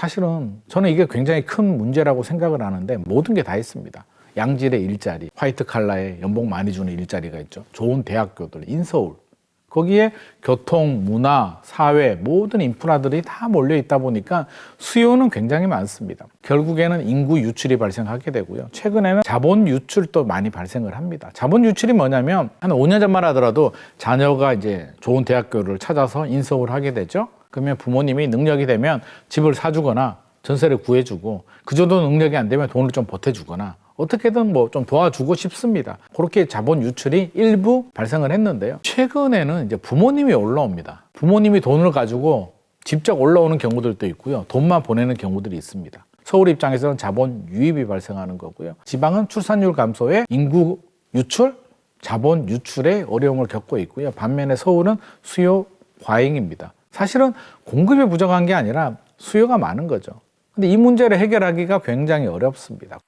사실은 저는 이게 굉장히 큰 문제라고 생각을 하는데 모든 게 다 있습니다. 양질의 일자리, 화이트 칼라에 연봉 많이 주는 일자리가 있죠. 좋은 대학교들, 인서울. 거기에 교통, 문화, 사회 모든 인프라들이 다 몰려 있다 보니까 수요는 굉장히 많습니다. 결국에는 인구 유출이 발생하게 되고요. 최근에는 자본 유출도 많이 발생을 합니다. 자본 유출이 뭐냐면 한 5년 전만 하더라도 자녀가 이제 좋은 대학교를 찾아서 인서울 하게 되죠. 그러면 부모님이 능력이 되면 집을 사주거나 전세를 구해주고 그 정도 능력이 안 되면 돈을 좀 보태주거나 어떻게든 뭐 좀 도와주고 싶습니다. 그렇게 자본 유출이 일부 발생을 했는데요. 최근에는 이제 부모님이 올라옵니다. 부모님이 돈을 가지고 직접 올라오는 경우들도 있고요. 돈만 보내는 경우들이 있습니다. 서울 입장에서는 자본 유입이 발생하는 거고요. 지방은 출산율 감소에 인구 유출, 자본 유출에 어려움을 겪고 있고요. 반면에 서울은 수요 과잉입니다. 사실은 공급이 부족한 게 아니라 수요가 많은 거죠. 근데 이 문제를 해결하기가 굉장히 어렵습니다.